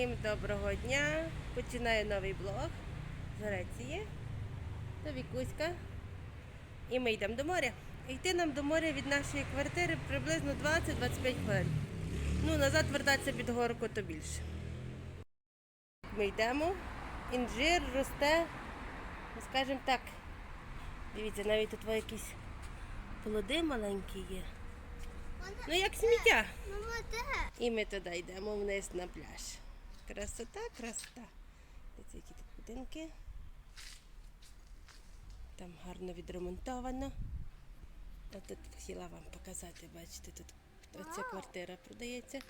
Всім доброго дня! Починаю новий блог з Греції. Це Вікуська. І ми йдемо до моря. Йти нам до моря від нашої квартири приблизно 20-25 хвилин. Ну, назад вертатися під горку, то більше. Ми йдемо. Інжир росте, ну, скажімо так. Дивіться, навіть тут якісь плоди маленькі є. Ну, як сміття. І ми туди йдемо вниз на пляж. Красота, красота. Дивіться, які тут будинки. Там гарно відремонтовано. А тут хотіла вам показати, бачите, тут оця квартира продається.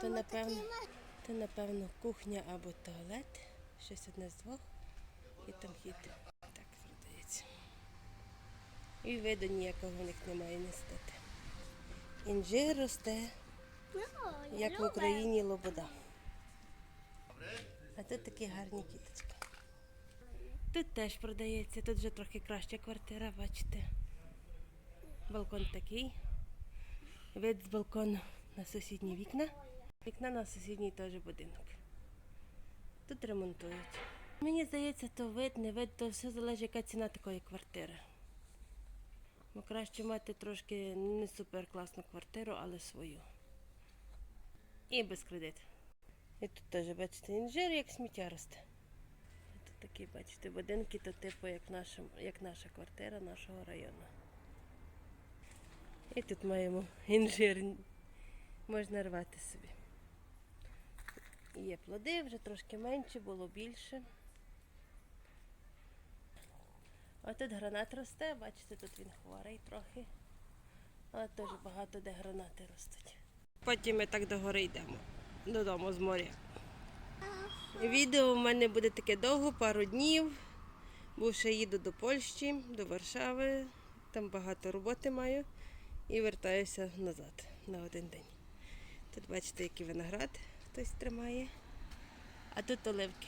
То напевно, то напевно кухня або туалет. Щось одне з двох. І там хід так продається. І виду ніякого в них немає не стати. Інжир росте. Як в. Україні лобода. А тут такі гарні кіточки. Тут теж продається, тут вже трохи краща квартира, бачите. Балкон такий. Вид з балкону на сусідні вікна. Вікна на сусідній теж будинок. Тут ремонтують. Мені здається, то вид, не вид, то все залежить, яка ціна такої квартири. Бо краще мати трошки не супер класну квартиру, але свою. І без кредиту. І тут теж, бачите, інжир, як сміття росте. Тут такі, бачите, будинки, то типу як, нашим, як наша квартира нашого району. І тут маємо інжир. Можна рвати собі. Є плоди, вже трошки менше, було більше. А тут гранат росте, бачите, тут він хворий трохи. Але теж багато де гранати ростуть. Потім ми так до гори йдемо додому з моря. Відео в мене буде таке довго, пару днів. Бо ще їду до Польщі, до Варшави. Там багато роботи маю і вертаюся назад на один день. Тут бачите, який виноград хтось тримає. А тут оливки.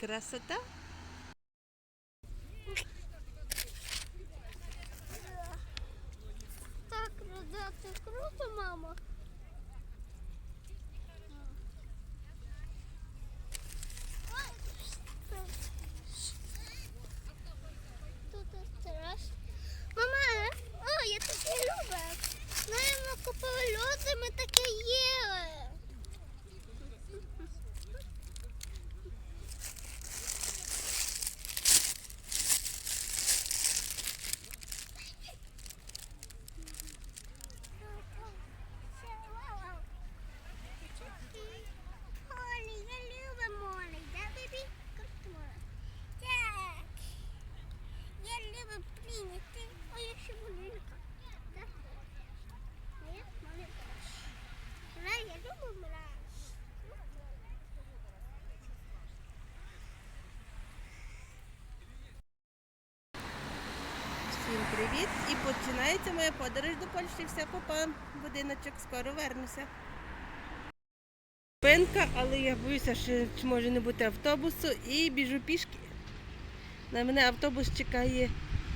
Красота. Так, продати круто, мама. Тут страшно. Мама, о, я таке люблю. Знаємо, купили льоди, ми таке їли. Молі, я люблю молі, да, бебі? Как молі? Так. Я люблю прийняти. Ой, я ще маленька. Да? Ні, маленька. Да, я люблю мразь. Всім привіт! І починається моя подорож до Польщі. Все, папа, будиночок, скоро вернуся. Пенка, але я боюся, що може не бути автобусу і біжу пішки. На мене автобус чекає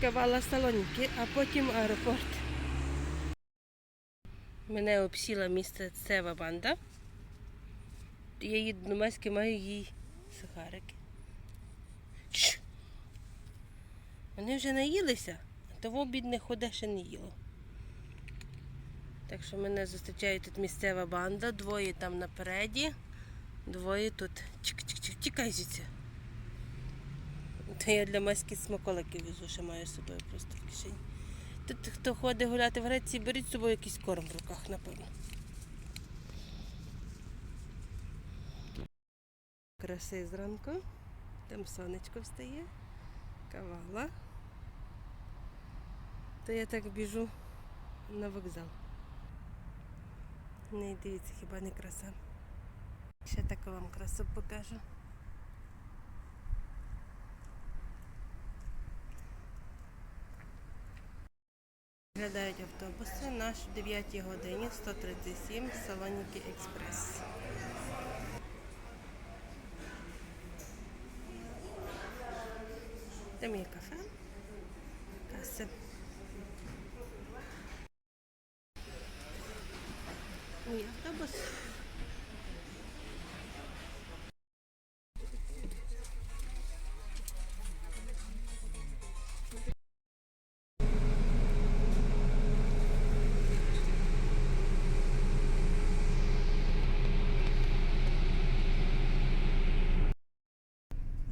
кавала Салоніки, а потім аеропорт. Мене обсіла місцева банда. Я їду до Маськи, маю їй сухарики. Вони вже наїлися, того бідне ходе ще не їло. Так що мене зустрічає тут місцева банда, двоє там напереді, двоє тут. Чик-чик-чик, тікай звідси. То я для маски смаколики везу, ще маю з собою просто в кишені. Тут хто ходить гуляти в Греції, беріть з собою якийсь корм в руках, напевно. Краси зранку. Там сонечко встає. Кавала. То я так біжу на вокзал. Не дивіться, хіба не краса. Ще таку вам красу покажу. Виглядають автобуси. Наш в 9 годині 137 Салоніки Експрес. Там є кафе. Каси. mój autobus.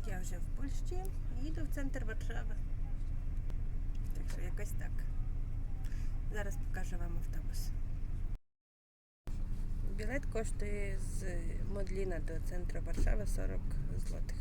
Ja już w Polsce i idę w centrum Warszawy. Także jakoś tak. Zaraz pokażę Wam autobus. Білет коштує з Модліна до центру Варшави 40 злотих.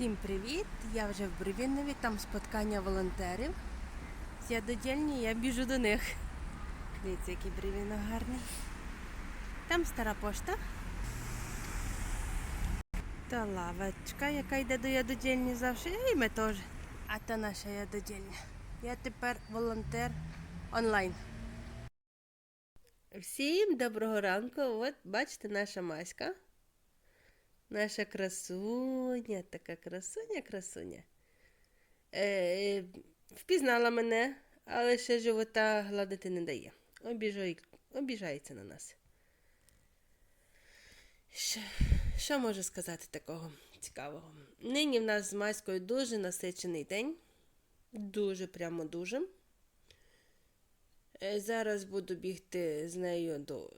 Всім привіт! Я вже в Бривіннові, там споткання волонтерів. Я додільні, я біжу до них. Дивіться, який Бривінно гарний. Там стара пошта. Та лавочка, яка йде до ядодільні завжди, і ми теж. А та наша ядодільня. Я тепер волонтер онлайн. Всім доброго ранку. От бачите, наша маська. Наша красуня, така красуня, красуня. Е, впізнала мене, але ще живота гладити не дає. Обіжай, обіжається на нас. Що, що можу сказати такого цікавого? Нині в нас з Маською дуже насичений день. Дуже, прямо дуже. Е, Зараз буду бігти з нею до,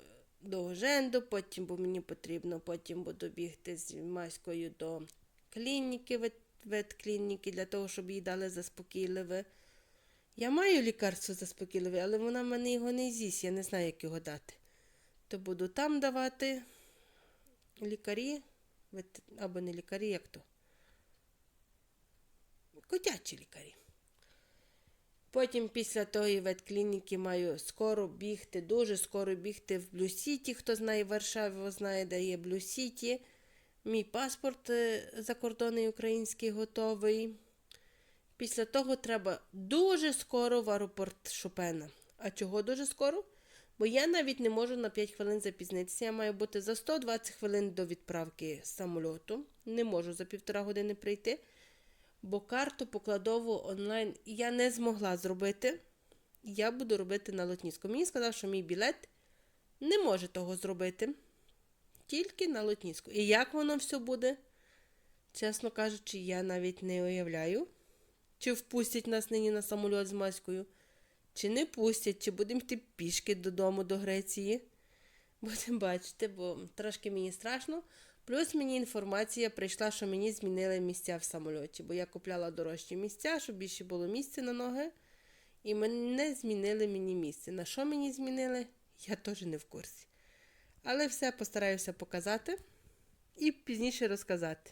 до Оженду, потім, бо мені потрібно, потім буду бігти з Маською до клініки, ветклініки, для того, щоб їй дали заспокійливе. Я маю лікарство заспокійливе, але вона мене його не з'їсть, я не знаю, як його дати. То буду там давати лікарі, або не лікарі, як то? Котячі лікарі. Потім після тої ветклініки маю скоро бігти, дуже скоро бігти в Блю-Сіті. Хто знає Варшаву, знає, де є Блю-Сіті. Мій паспорт е, закордонний український готовий. Після того треба дуже скоро в аеропорт Шопена. А чого дуже скоро? Бо я навіть не можу на 5 хвилин запізнитися. Я маю бути за 120 хвилин до відправки самольоту. Не можу за півтора години прийти бо карту покладову онлайн я не змогла зробити. Я буду робити на лотніську. Мені сказав, що мій білет не може того зробити. Тільки на лотніську. І як воно все буде, чесно кажучи, я навіть не уявляю, чи впустять нас нині на самоліт з маською, чи не пустять, чи будемо йти пішки додому до Греції. Будемо бачити, бо трошки мені страшно. Плюс мені інформація прийшла, що мені змінили місця в самольоті, бо я купляла дорожчі місця, щоб більше було місця на ноги. І мене змінили мені місце. На що мені змінили, я теж не в курсі. Але все постараюся показати і пізніше розказати.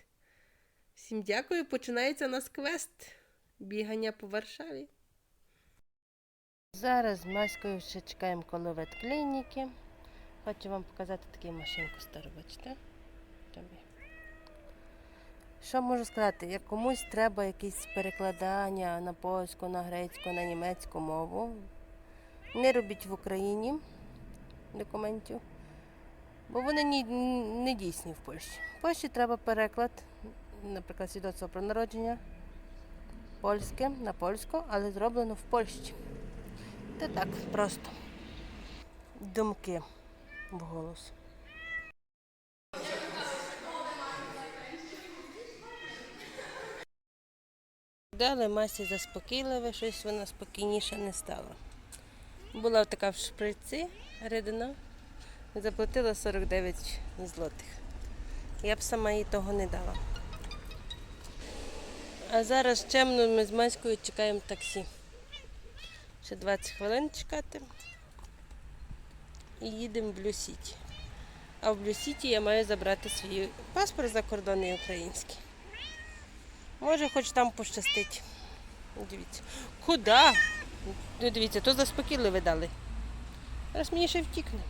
Всім дякую. Починається у нас квест бігання по Варшаві. Зараз з Маською ще чекаємо коло ветклініки. Хочу вам показати таку машинку стару, бачите? Що можу сказати? Як комусь треба якісь перекладання на польську, на грецьку, на німецьку мову. Не робіть в Україні документів, бо вони ні, не дійсні в Польщі. В Польщі треба переклад, наприклад, свідоцтво про народження польське на польську, але зроблено в Польщі. Це так просто. Думки в голос. Дали масі заспокійливе, щось вона спокійніше не стала. Була така в шприці рідина, заплатила 49 злотих. Я б сама їй того не дала. А зараз чемно ми з Маською чекаємо таксі. Ще 20 хвилин чекати. І їдемо в Блю-Сіті. А в Блю-Сіті я маю забрати свій паспорт закордонний український. Може, хоч там пощастить. Дивіться. Куда? Ну, дивіться, то заспокійливе дали. Зараз мені ще втікне.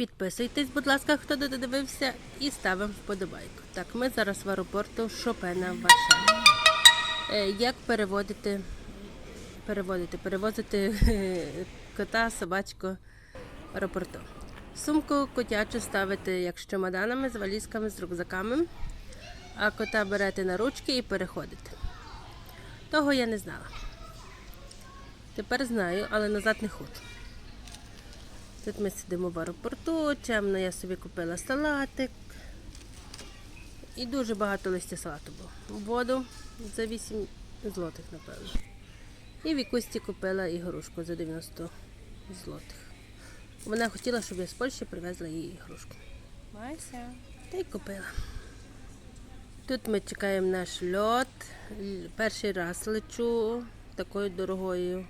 Підписуйтесь, будь ласка, хто додивився, і ставимо вподобайку. Так, ми зараз в аеропорту Шопена в Варшаві. Е, Як переводити, переводити, перевозити е, кота, собачку аеропорту. Сумку котячу ставите як з чемоданами, з валізками, з рюкзаками, а кота берете на ручки і переходите. Того я не знала. Тепер знаю, але назад не хочу. Тут ми сидимо в аеропорту, чемно я собі купила салатик. І дуже багато листя салату було. Воду за 8 злотих, напевно. І в якості купила ігрушку за 90 злотих. Вона хотіла, щоб я з Польщі привезла їй ігрушку. Мася. Та й купила. Тут ми чекаємо наш льот. Перший раз лечу такою дорогою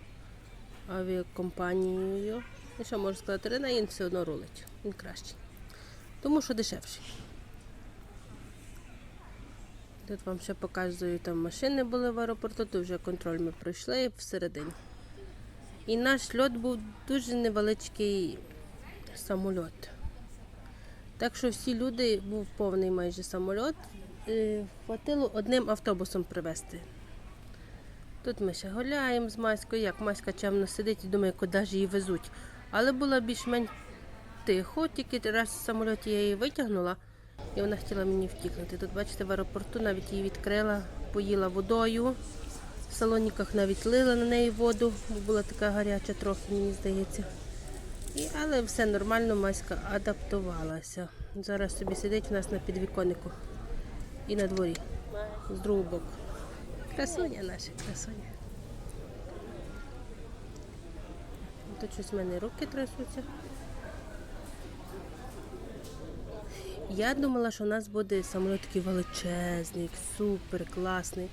авіакомпанією. І що можу сказати, Рена, він все одно рулить. Він кращий. Тому що дешевший. Тут вам ще показую, там машини були в аеропорту, тут вже контроль ми пройшли всередині. І наш льот був дуже невеличкий самольот. Так що всі люди, був повний майже самоліт, е, хватило одним автобусом привезти. Тут ми ще гуляємо з Маською, як Маська чемно сидить і думає, куди ж її везуть. Але було більш-менш тихо, тільки раз в самольоті я її витягнула, і вона хотіла мені втікнути. Тут, бачите, в аеропорту навіть її відкрила, поїла водою. В салоніках навіть лила на неї воду, бо була така гаряча трохи, мені здається. І, але все нормально, Маська адаптувалася. Зараз собі сидить у нас на підвіконнику і на дворі. З другого боку. Красуня наша, красуня. Тут щось в мене руки трясуться. Я думала, що у нас буде самоліт такий величезний, супер класний.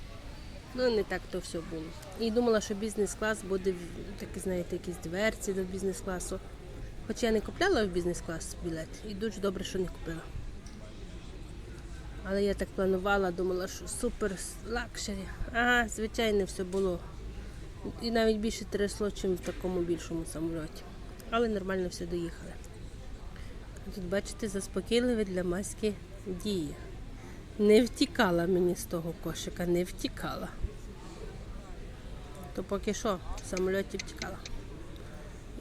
Ну, не так то все було. І думала, що бізнес-клас буде такі, знаєте, якісь дверці до бізнес-класу. Хоча я не купляла в бізнес-клас білет, і дуже добре, що не купила. Але я так планувала, думала, що супер лакшері. Ага, звичайно, все було. І навіть більше трясло, ніж в такому більшому самольоті. Але нормально все доїхали. Тут, бачите, заспокійливі для маски дії. Не втікала мені з того кошика, не втікала. То поки що в самольоті втікала.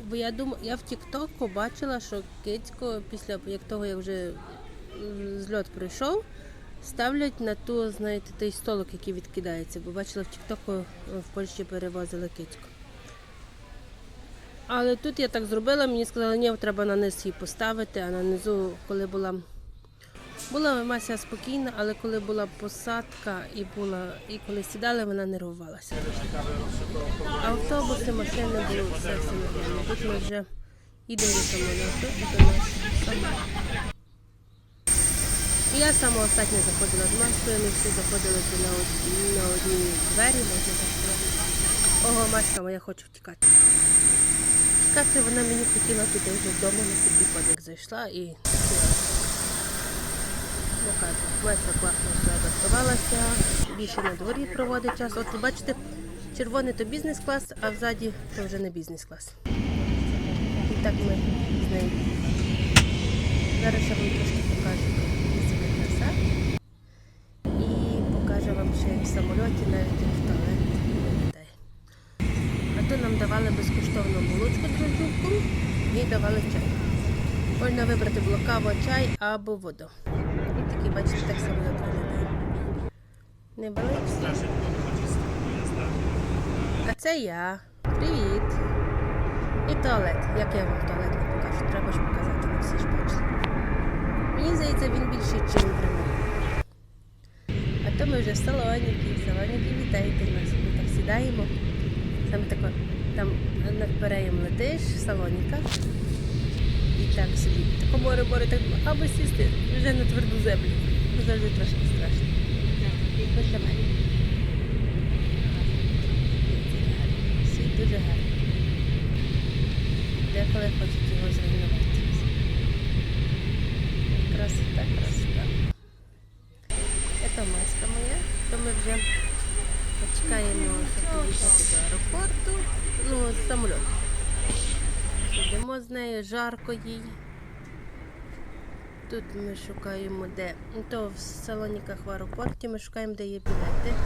Бо я думаю, я в Тіктоку бачила, що кицько після як того, як вже зльот пройшов, ставлять на ту, знаєте, той столик, який відкидається. Бо бачила в Тіктоку е, в Польщі перевозили кицьку. Але тут я так зробила, мені сказали, ні, треба на низ її поставити, а на низу, коли була. Була Мася спокійна, але коли була посадка і була, і коли сідали, вона нервувалася. Автобуси, машини були все все нормально. Тут ми вже їдемо до самоліту і до нас самоліт. Я саме останнє заходила з Маскою, ми всі заходили на одні, на одні двері, можна так сказати. Ого, Маська моя хоче втікати. Втікати вона мені хотіла туди вже вдома на підвіконник зайшла і хотіла. Ну класно все адаптувалася, більше на дворі проводить час. От бачите, червоний то бізнес-клас, а взаді то вже не бізнес-клас. І так ми з нею. Зараз я вам трошки покажу місцевий краса. І покажу вам ще як в самольоті, навіть як в туалет виглядає. А то нам давали безкоштовно булочку дрожжівку і давали чай. Можна вибрати було каву, чай або воду. І такий, бачите, так самоліт виглядає. Невеличкий. А це я. Привіт. І туалет. Як я вам туалет не покажу? Треба ж показати, не всі ж бачили. Мені здається, він більший, ніж в то ми вже в салоніки, в салоніки вітаєте нас. Ми так сідаємо. Саме тако, там над переєм летиш в салоніках. І так собі. Тако море, море, так думаю, аби сісти вже на тверду землю. Ну, Завжди трошки страшно. Ось для мене. Світ дуже гарний. Деколи хочуть його зруйнувати. Красота, красота. Це маска моя, то ми вже чекаємо, щоб поїхати до аеропорту. Ну, з самольоту. Сидимо з нею, жарко їй. Тут ми шукаємо де. Ну, То в салоніках в аеропорті ми шукаємо, де є білети,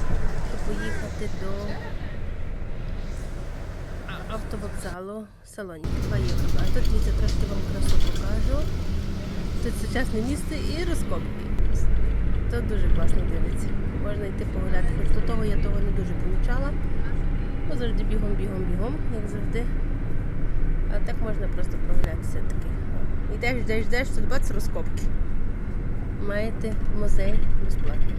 щоб поїхати до автовокзалу Салоніки 2 євро. А тут дивіться, трошки вам красу покажу. Тут сучасне місце і розкопки. Тут дуже класно дивиться. Можна йти погуляти. Хоч до того я того не дуже помічала. Бо завжди бігом, бігом, бігом, як завжди. А так можна просто прогулятися таки. Йдеш, йдеш, йдеш, тут бац розкопки. Маєте музей безплатно.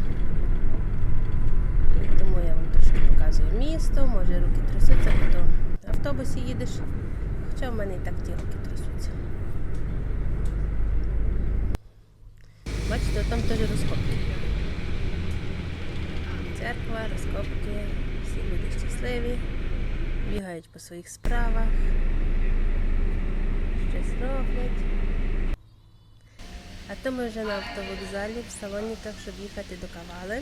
І тому я вам трошки показую місто, може руки трясуться, бо то в автобусі їдеш. Хоча в мене і так ті руки трясуться. Бачите, там теж розкопки. Церква, розкопки, всі люди щасливі, бігають по своїх справах, щось роблять. А то ми вже на автовокзалі в Салоніках, щоб їхати до Кавали.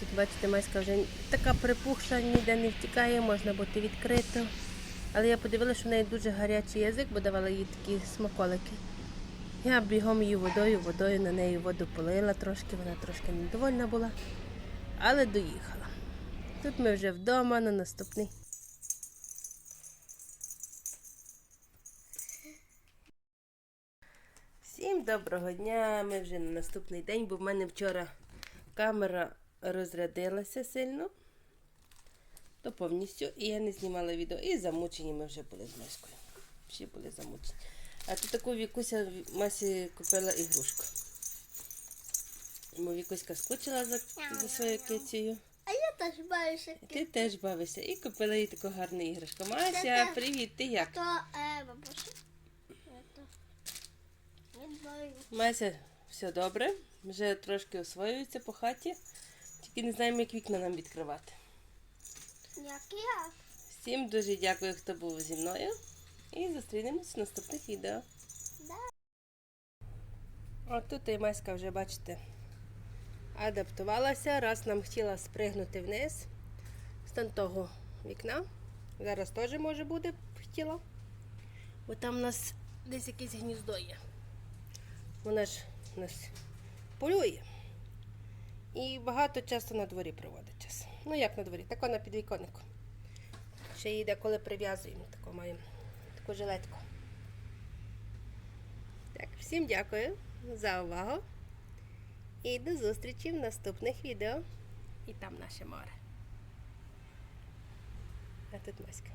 Тут, бачите, майська вже така припухша, ніде не втікає, можна бути відкрито. Але я подивилася, що в неї дуже гарячий язик, бо давала їй такі смаколики. Я бігом її водою, водою на неї воду полила трошки, вона трошки недовольна була, але доїхала. Тут ми вже вдома на наступний. Всім доброго дня! Ми вже на наступний день, бо в мене вчора камера розрядилася сильно, то повністю, і я не знімала відео. І замучені ми вже були з Маською. Всі були замучені. А тут таку Вікуся Масі купила ігрушку. Бо Вікуська скучила за, за своєю кицею. А я теж баюся. Ти теж бавишся. І купила їй таку гарну іграшку. Мася, привіт, ти як? То е, бабуся. Мася, все добре. Вже трошки освоюється по хаті. Тільки не знаємо, як вікна нам відкривати. Як я? Всім дуже дякую, хто був зі мною. І зустрінемось в наступних відео. Да. От тут і Маська вже, бачите, адаптувалася. Раз нам хотіла спригнути вниз з того вікна. Зараз теж може буде хотіла. Бо там у нас десь якесь гніздо є. Вона ж нас полює. І багато часу на дворі проводить час. Ну як на дворі, тако на підвіконнику. Ще її деколи прив'язуємо, таку маємо таку жилетку. Так, всім дякую за увагу. І до зустрічі в наступних відео. І там наше море. А тут Маська.